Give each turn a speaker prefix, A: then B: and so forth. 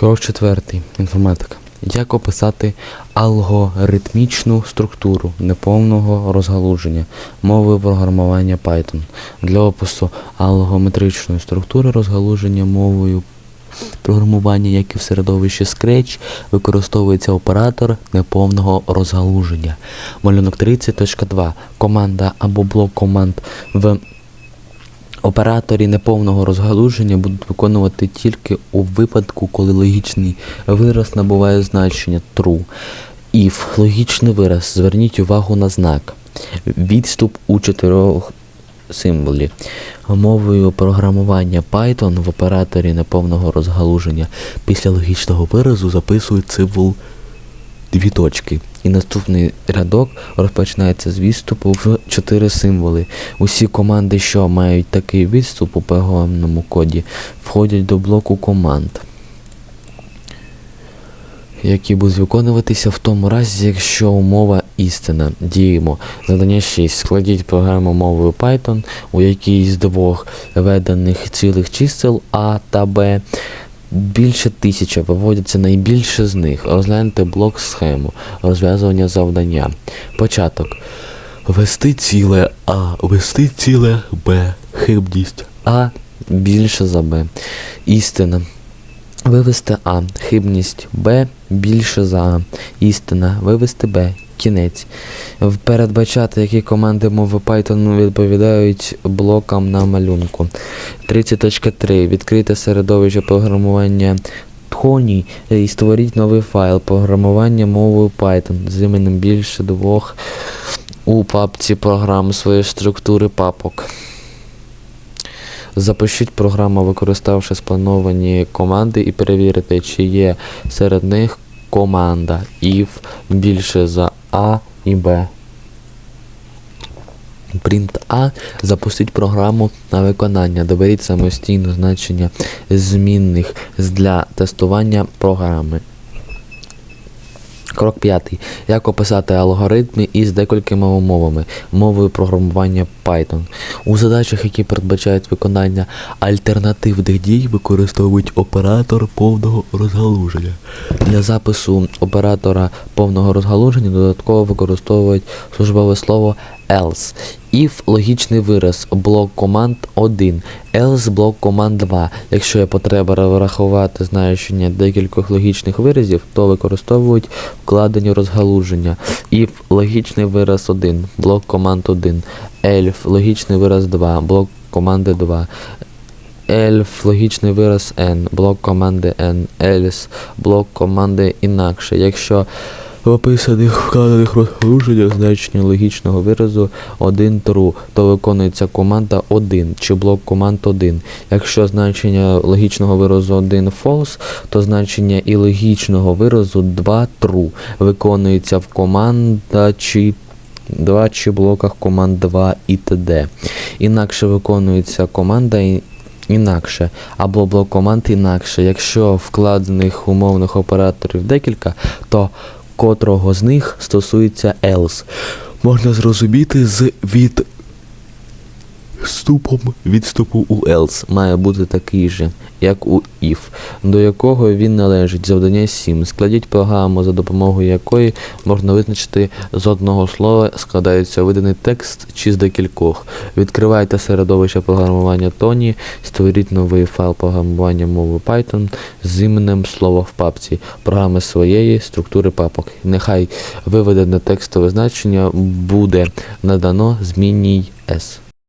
A: Крок четвертий. Інформатика. Як описати алгоритмічну структуру неповного розгалуження мови програмування Python для опису алгометричної структури розгалуження мовою програмування, як і в середовищі Scratch, використовується оператор неповного розгалуження. Малюнок 30.2. Команда або блок команд в Операторі неповного розгалуження будуть виконувати тільки у випадку, коли логічний вираз набуває значення true. If логічний вираз, зверніть увагу на знак. Відступ у чотирьох символі. Мовою програмування Python в операторі неповного розгалуження після логічного виразу записують символ дві точки. І наступний рядок розпочинається з відступу в чотири символи. Усі команди, що мають такий відступ у програмному коді, входять до блоку команд, які будуть виконуватися в тому разі, якщо умова істина. Діємо. Завдання 6. Складіть програму мовою Python, у якій з двох введених цілих чисел А та Б Більше тисяча виводяться найбільше з них. Розгляньте блок схему, розв'язування завдання. Початок. Ввести ціле А, ввести ціле Б. Хибність А більше за Б. Істина. Вивести А. Хибність Б більше за А. Істина. Вивести Б. Кінець. Передбачати, які команди мови Python відповідають блокам на малюнку. 30.3. Відкрите середовище програмування Tony і створіть новий файл програмування мовою Python з іменем більше двох у папці програм своєї структури папок. Запишіть програму, використавши сплановані команди, і перевірити, чи є серед них команда if більше за А і Б. Print A запустіть програму на виконання. Доберіть самостійно значення змінних для тестування програми. Крок п'ятий. Як описати алгоритми із декількома умовами мовою програмування Python. У задачах, які передбачають виконання альтернативних дій, використовують оператор повного розгалуження. Для запису оператора повного розгалуження додатково використовують службове слово else. If логічний вираз блок команд 1, else блок команд 2. Якщо є потреба врахувати значення декількох логічних виразів, то використовують вкладені розгалуження. If логічний вираз 1, блок команд 1, elf логічний вираз 2, блок команди 2. Elf логічний вираз n, блок команди n, else, блок команди інакше. Якщо описаних вкладених розгалуженнях значення логічного виразу 1 true, то виконується команда 1 чи блок команд 1. Якщо значення логічного виразу 1 false, то значення і логічного виразу 2 true. Виконується в команда чи 2 чи блоках команд 2 і т.д. Інакше виконується команда інакше, або блок команд інакше. Якщо вкладених умовних операторів декілька, то котрого з них стосується Елс. Можна зрозуміти з від Вступом відступу у else має бути такий же, як у if, до якого він належить. Завдання 7. Складіть програму, за допомогою якої можна визначити з одного слова складається виданий текст чи з декількох. Відкривайте середовище програмування Тоні, створіть новий файл програмування мови Python з іменем слова в папці, програми своєї структури папок. Нехай виведене текстове значення буде надано змінній S.